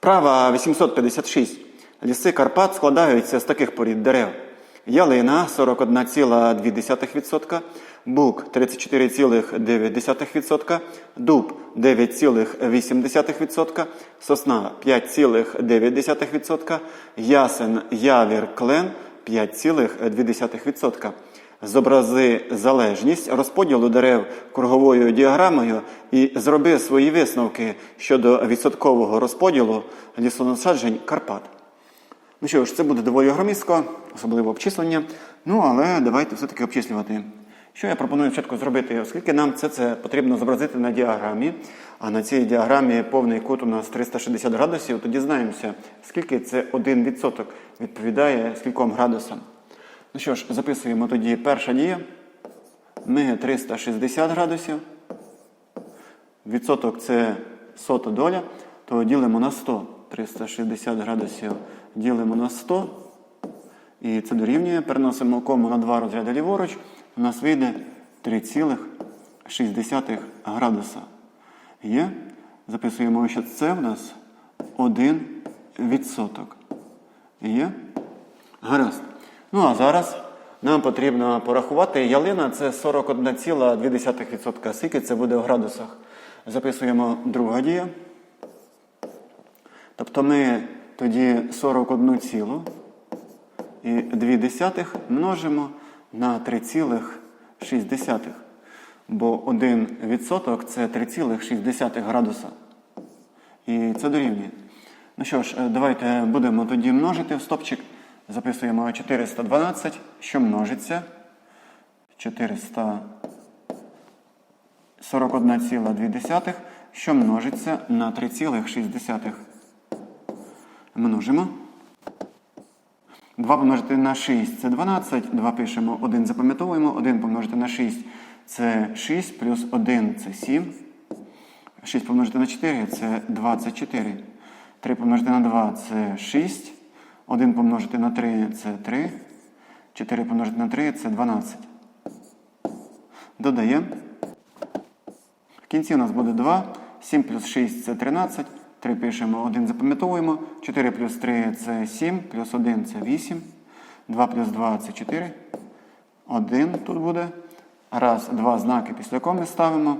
Вправа 856. Ліси Карпат складаються з таких порід дерев. Ялина 41,2%, бук 34,9%, дуб 9,8%, сосна 5,9%, ясен, явір, клен 5,2%. Зобрази залежність розподілу дерев круговою діаграмою і зроби свої висновки щодо відсоткового розподілу лісонасаджень Карпат. Ну що ж, це буде доволі громістко, особливо обчислення. Ну, але давайте все-таки обчислювати. Що я пропоную спочатку зробити, оскільки нам це, це потрібно зобразити на діаграмі, а на цій діаграмі повний кут у нас 360 градусів, то дізнаємося, скільки це 1% відповідає скільком градусам. Ну що ж, записуємо тоді перша дія. Ми 360 градусів. Відсоток це сота доля, то ділимо на 100. 360 градусів ділимо на 100. І це дорівнює. Переносимо кому на два розряди ліворуч. У нас вийде 3,6 градуса. Є. Записуємо, що це в нас 1 відсоток. Є. Гаразд. Ну а зараз нам потрібно порахувати. Ялина це 41,2%. Скільки це буде в градусах? Записуємо друга дія. Тобто ми тоді 41 цілу і 2 множимо на 3,6. Бо 1 відсоток це 3,6 градуса. І це дорівнює. Ну що ж, е, давайте будемо тоді множити в стопчик. Записуємо 412, що множиться. 441,2, що множиться на 3,6. Множимо. 2 помножити на 6 це 12. 2 пишемо, 1 запам'ятовуємо. 1 помножити на 6 це 6, плюс 1 це 7. 6 помножити на 4 це 24. 3 помножити на 2 це 6. 1 помножити на 3 це 3. 4 помножити на 3 це 12. Додаємо. В кінці у нас буде 2. 7 плюс 6 це 13. 3 пишемо, 1 запам'ятовуємо. 4 плюс 3 це 7, плюс 1 це 8. 2 плюс 2 це 4. 1 тут буде. Раз, два знаки після коми ставимо.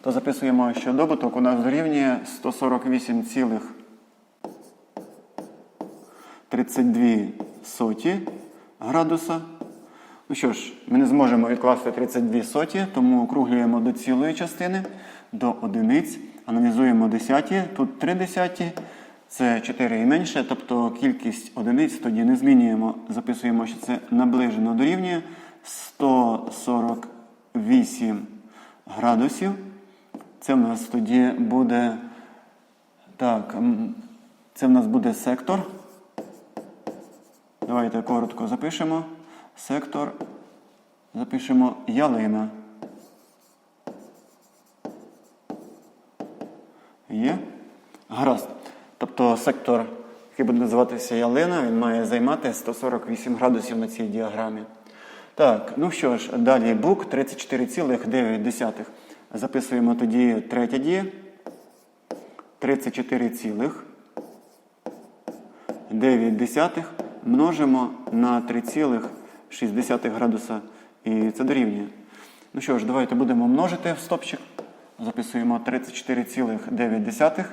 То записуємо, що добуток у нас дорівнює 148,32 соті градуса. Ну що ж, ми не зможемо відкласти 32 соті, тому округлюємо до цілої частини, до одиниць. Аналізуємо десяті. Тут 3 десяті, це 4 і менше, тобто кількість одиниць тоді не змінюємо. Записуємо, що це наближено дорівнює 148 градусів. Це в нас тоді буде. Так, це в нас буде сектор. Давайте коротко запишемо. Сектор. Запишемо ялина. Є. Гаразд. Тобто сектор, який буде називатися ялина, він має займати 148 градусів на цій діаграмі. Так, ну що ж, далі бук 34,9. Записуємо тоді третя дія. 34,9 множимо на 3,6 градуса. І це дорівнює. Ну що ж, давайте будемо множити в стопчик. Записуємо 34,9.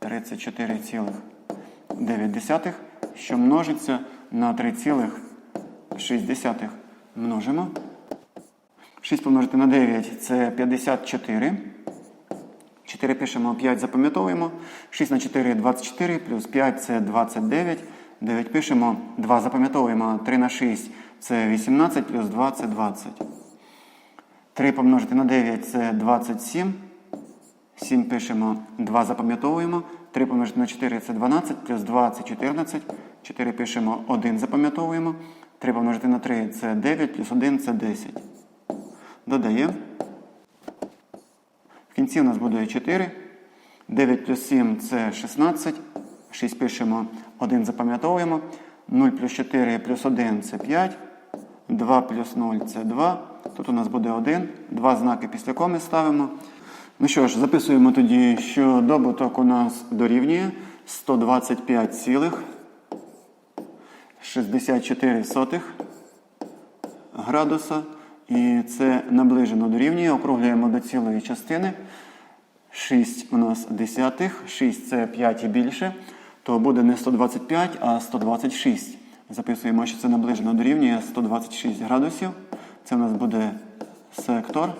34,9, що множиться на 3,6. Множимо. 6 помножити на 9 це 54. 4 пишемо, 5 запам'ятовуємо. 6 на 4 24, плюс 5 це 29. 9 пишемо, 2 запам'ятовуємо. 3 на 6 це 18, плюс 2 це 20. 3 помножити на 9 це 27. 7 пишемо, 2 запам'ятовуємо. 3 помножити на 4 це 12, плюс 2 це 14. 4 пишемо, 1 запам'ятовуємо. 3 помножити на 3 це 9, плюс 1 це 10. Додаємо. В кінці у нас буде 4. 9 плюс 7 це 16. 6 пишемо, 1 запам'ятовуємо. 0 плюс 4 плюс 1 це 5. 2 плюс 0 це 2. Тут у нас буде 1. Два знаки після коми ставимо. Ну що ж, записуємо тоді, що добуток у нас дорівнює 125,64 градуса. І це наближено дорівнює. Округлюємо до цілої частини. 6 у нас десятих, 6 це 5 і більше, то буде не 125, а 126. Записуємо, що це наближено дорівнює 126 градусів. Це у нас буде сектор.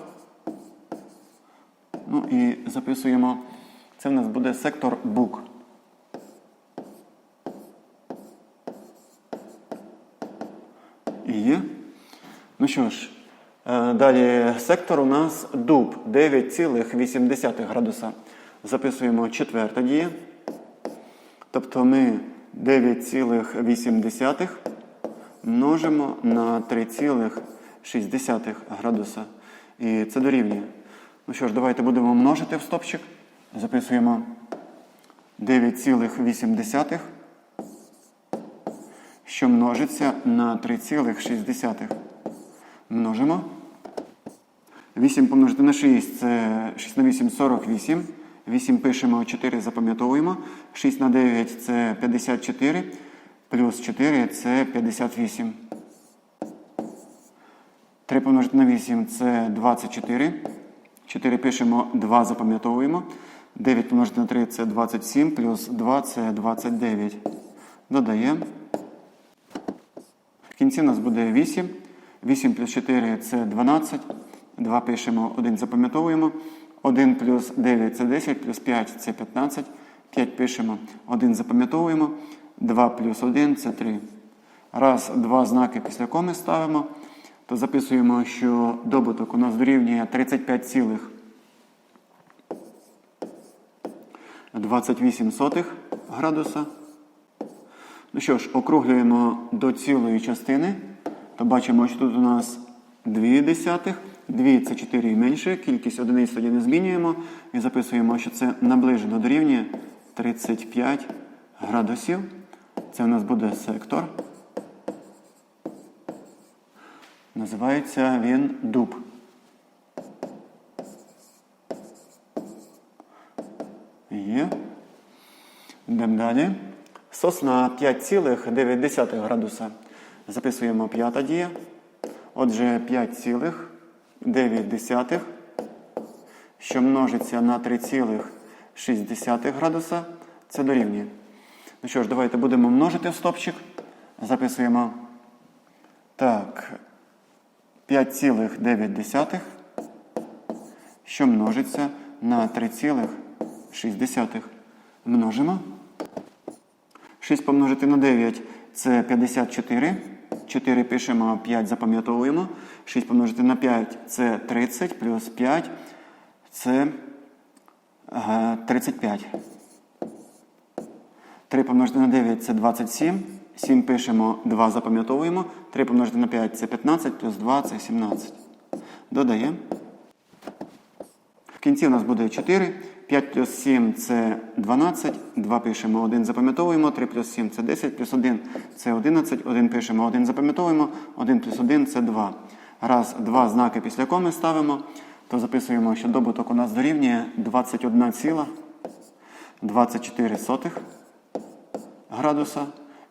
Ну і записуємо, це в нас буде сектор бук. І. Ну що ж, е, далі сектор у нас дуб 9,8 градуса. Записуємо четверта дія. Тобто ми 9,8 множимо на 3,6 градуса. І це дорівнює. Ну що ж, давайте будемо множити в стопчик. Записуємо 9,8, що множиться на 3,6. Множимо. 8 помножити на 6 це 6 на 8 48. 8 пишемо, 4 запам'ятовуємо. 6 на 9 це 54. Плюс 4 це 58. 3 помножити на 8 це 24. 4 пишемо, 2 запам'ятовуємо. 9 помножити на 3 це 27, плюс 2 це 29. Додаємо. В кінці у нас буде 8. 8 плюс 4 це 12. 2 пишемо, 1 запам'ятовуємо. 1 плюс 9 це 10, плюс 5 це 15. 5 пишемо, 1 запам'ятовуємо. 2 плюс 1 це 3. Раз, два знаки після коми ставимо, то записуємо, що добуток у нас дорівнює 35 цілих 28 сотих градуса. Ну що ж, округлюємо до цілої частини, то бачимо, що тут у нас 2 десятих. 2 це 4 і менше, кількість одиниць тоді не змінюємо. І записуємо, що це наближено дорівнює 35 градусів. Це у нас буде сектор. Називається він дуб. Є. Йдемо далі. Сосна 5,9 градуса. Записуємо п'ята дія. Отже, 5,9, що множиться на 3,6 градуса, це дорівнює. Ну що ж, давайте будемо множити в стопчик. Записуємо так, 5,9, що множиться на 3,6. Множимо. 6 помножити на 9 це 54. 4 пишемо, 5 запам'ятовуємо. 6 помножити на 5 це 30, плюс 5 це е, 35. 3 помножити на 9 це 27. 7 пишемо, 2 запам'ятовуємо. 3 помножити на 5 це 15, плюс 2 це 17. Додаємо. В кінці у нас буде 4. 5 плюс 7 це 12. 2 пишемо, 1 запам'ятовуємо. 3 плюс 7 це 10, плюс 1 це 11. 1 пишемо, 1 запам'ятовуємо. 1 плюс 1 це 2. Раз, два знаки після коми ставимо, то записуємо, що добуток у нас дорівнює 21,24 градуса.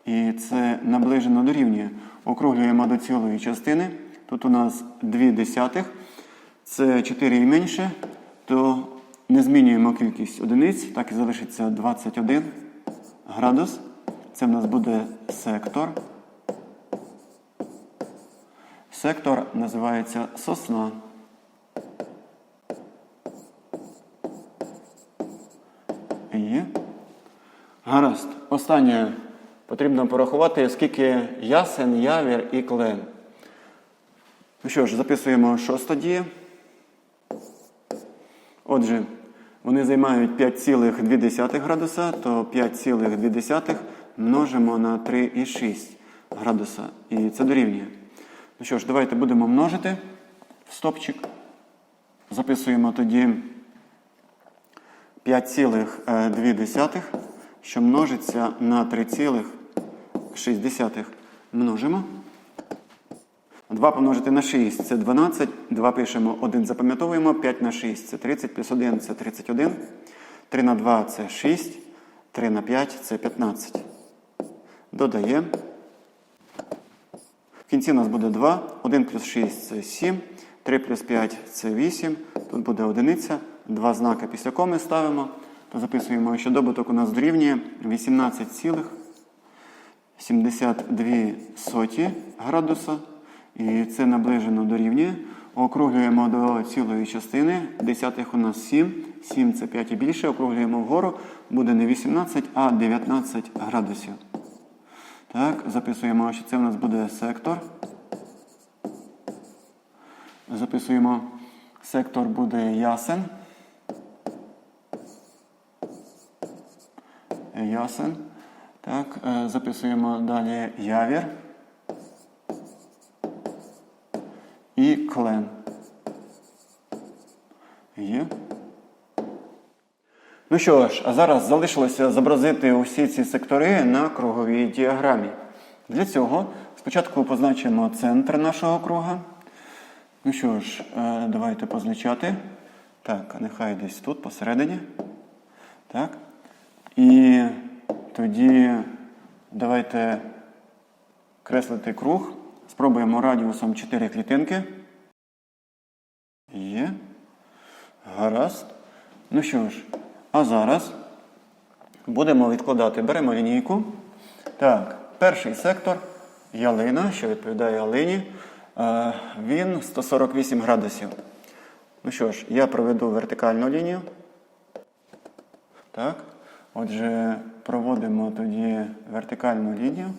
І це наближено дорівнює. Округлюємо до цілої частини. Тут у нас 2 десятих. Це 4 і менше, то не змінюємо кількість одиниць, так і залишиться 21 градус. Це в нас буде сектор. Сектор називається сосна. Є. Гаразд. Останнє потрібно порахувати, скільки ясен, явір і клен. Ну що ж, записуємо шоста дія. Отже, вони займають 5,2 градуса, то 5,2 множимо на 3,6 градуса. І це дорівнює. Ну що ж, давайте будемо множити стопчик. Записуємо тоді 5,2, що множиться на 3,6. Множимо. 2 помножити на 6 це 12. 2 пишемо, 1 запам'ятовуємо. 5 на 6 це 30, плюс 1 це 31. 3 на 2 це 6. 3 на 5 це 15. Додаємо. В кінці у нас буде 2. 1 плюс 6 це 7. 3 плюс 5 це 8. Тут буде одиниця. Два знаки після коми ставимо. То записуємо, що добуток у нас дорівнює 18,72 градуса. І це наближено дорівнює. Округлюємо до цілої частини. Десятих у нас 7. 7 це 5 і більше. Округлюємо вгору. Буде не 18, а 19 градусів. Так, записуємо, що це у нас буде сектор. Записуємо, сектор буде ясен. Ясен. Так, е, записуємо далі явір. І клен. Є. Ну що ж, а зараз залишилося зобразити усі ці сектори на круговій діаграмі. Для цього спочатку позначимо центр нашого круга. Ну що ж, е, давайте позначати. Так, нехай десь тут, посередині. Так. І тоді давайте креслити круг. Спробуємо радіусом 4 клітинки. Є. Гаразд. Ну що ж, а зараз будемо відкладати. Беремо лінійку. Так, перший сектор ялина, що відповідає ялині. Е, Він 148 градусів. Ну що ж, я проведу вертикальну лінію. Так. Отже, проводимо тоді вертикальну лінію.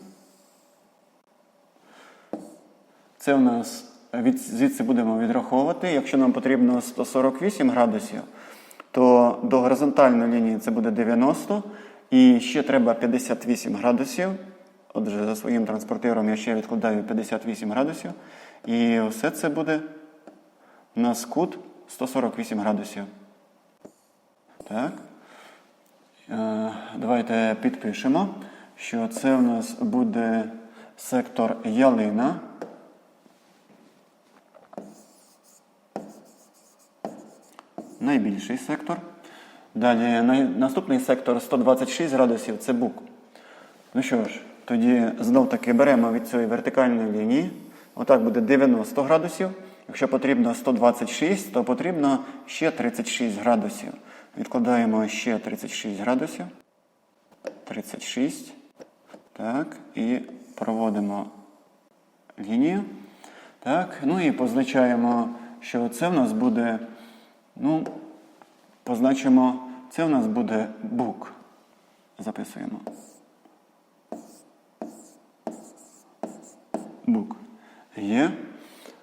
Це у нас від, звідси будемо відраховувати. Якщо нам потрібно 148 градусів, то до горизонтальної лінії це буде 90. І ще треба 58 градусів. Отже, за своїм транспортиром я ще відкладаю 58 градусів. І все це буде у нас кут 148 градусів. Так. Е, Давайте підпишемо, що це у нас буде сектор ялина. Найбільший сектор. Далі наступний сектор 126 градусів це бук. Ну що ж, тоді знов таки беремо від цієї вертикальної лінії. Отак буде 90 градусів. Якщо потрібно 126, то потрібно ще 36 градусів. Відкладаємо ще 36 градусів. 36. Так, і проводимо лінію. Так, ну і позначаємо, що це в нас буде, ну, позначимо, це в нас буде бук. Записуємо. Бук. Є.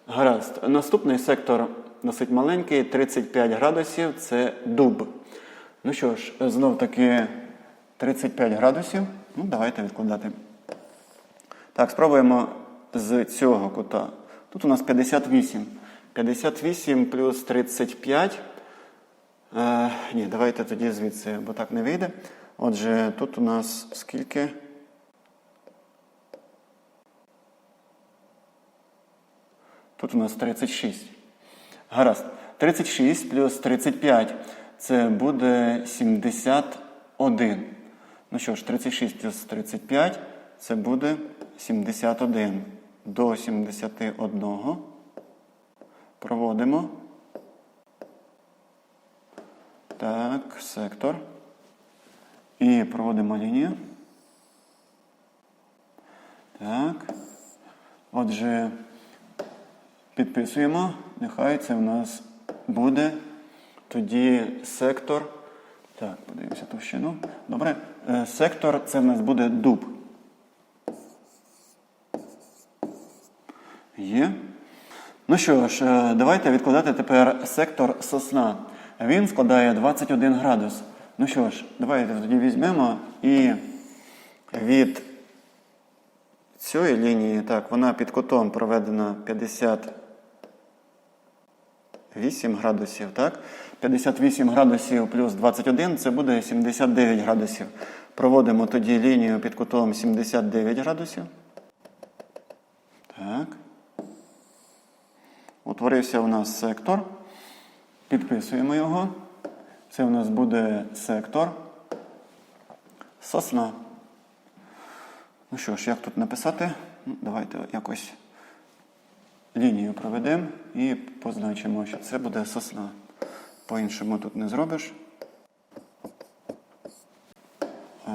Гаразд. Наступний сектор досить маленький, 35 градусів це дуб. Ну що ж, знов таки 35 градусів. Ну, давайте відкладати. Так, спробуємо з цього кута. Тут у нас 58. 58 плюс 35. Е, ні, давайте тоді звідси, бо так не вийде. Отже, тут у нас скільки? Тут у нас 36. Гаразд. 36 плюс 35 це буде 71. Ну що ж, 36 плюс 35 це буде 71. До 71. Проводимо. Так, сектор. І проводимо лінію. Так. Отже, підписуємо. Нехай це в нас буде тоді сектор. Так, подивимося товщину. Добре. Е, Сектор це в нас буде дуб. Є. Ну що ж, е, давайте відкладати тепер сектор сосна. Він складає 21 градус. Ну що ж, давайте тоді візьмемо і від цієї лінії, так, вона під кутом проведена 58 градусів, так? 58 градусів плюс 21 це буде 79 градусів. Проводимо тоді лінію під кутом 79 градусів. Так. Утворився у нас сектор. Підписуємо його. Це у нас буде сектор. Сосна. Ну що ж, як тут написати? Ну, Давайте якось лінію проведемо і позначимо, що це буде сосна. По-іншому тут не зробиш.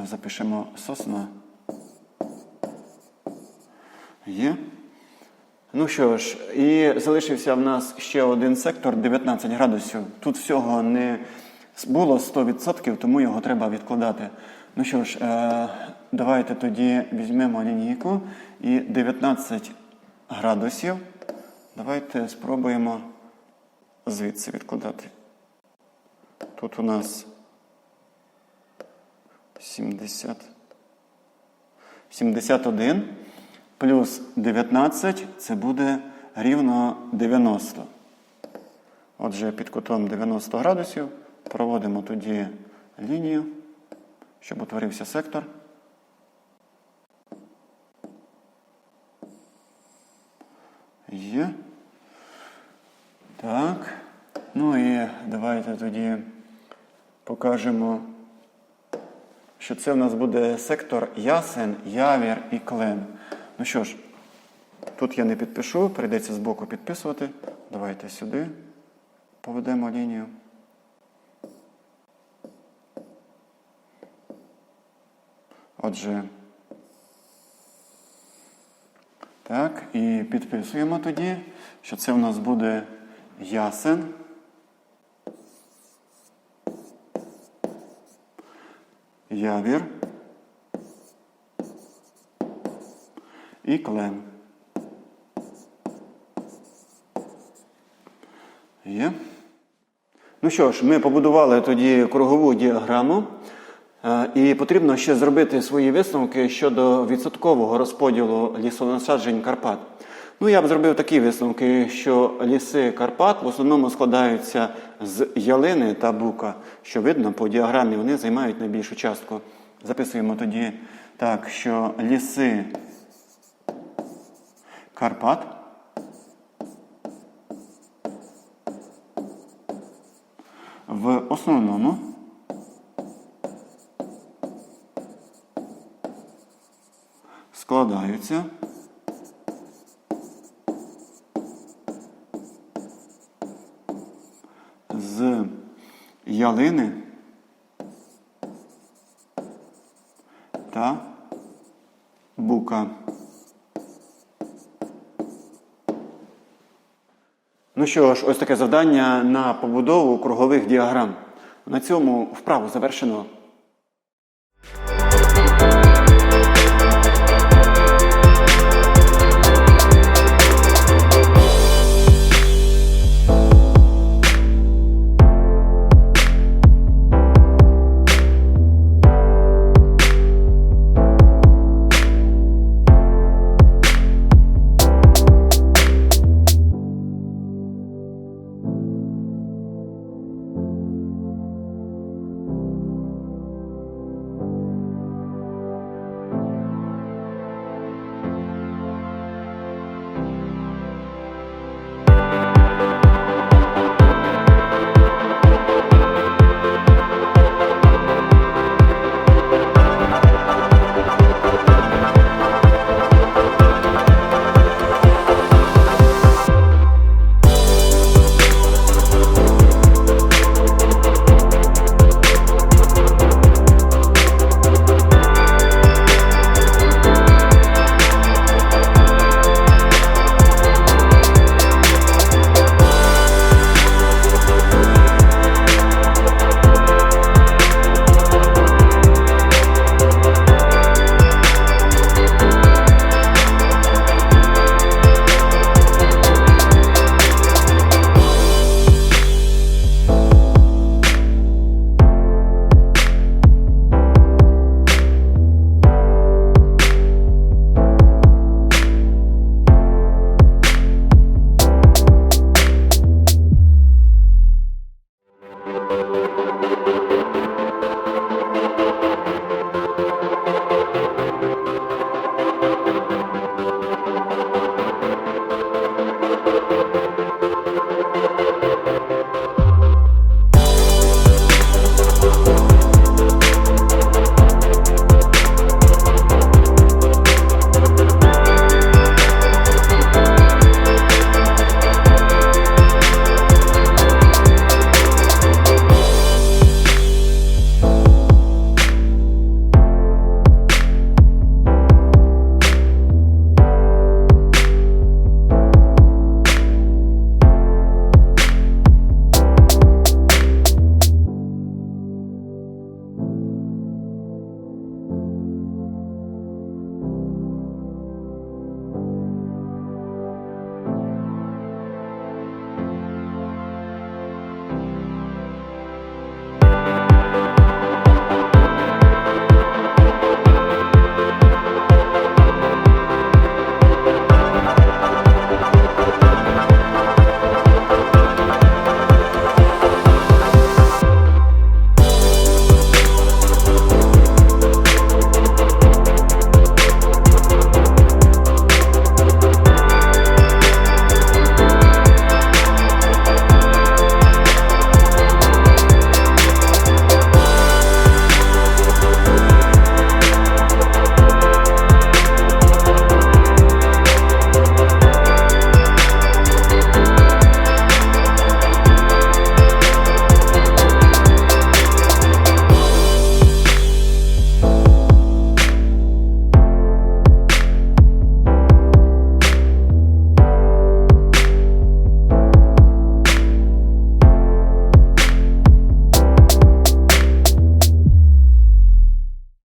Запишемо сосна. Є. Ну що ж, і залишився в нас ще один сектор 19 градусів. Тут всього не було 100%, тому його треба відкладати. Ну що ж, е, давайте тоді візьмемо лінійку і 19 градусів. Давайте спробуємо звідси відкладати. Тут у нас 70. 71 плюс 19 це буде рівно 90. Отже, під кутом 90 градусів проводимо тоді лінію, щоб утворився сектор. Є. Так. Ну і давайте тоді покажемо, що це в нас буде сектор ясен, явір і клен. Ну що ж, тут я не підпишу, прийдеться збоку підписувати. Давайте сюди поведемо лінію. Отже, так, і підписуємо тоді, що це в нас буде ясен. Явір і клен. Є. Ну що ж, ми побудували тоді кругову діаграму. Е, І потрібно ще зробити свої висновки щодо відсоткового розподілу лісонасаджень Карпат. Ну, я б зробив такі висновки, що ліси Карпат в основному складаються з ялини та бука. Що видно, по діаграмі вони займають найбільшу частку. Записуємо тоді так, що ліси Карпат. В основному. Складаються. З ялини та бука. Ну що ж, ось таке завдання на побудову кругових діаграм. На цьому вправу завершено.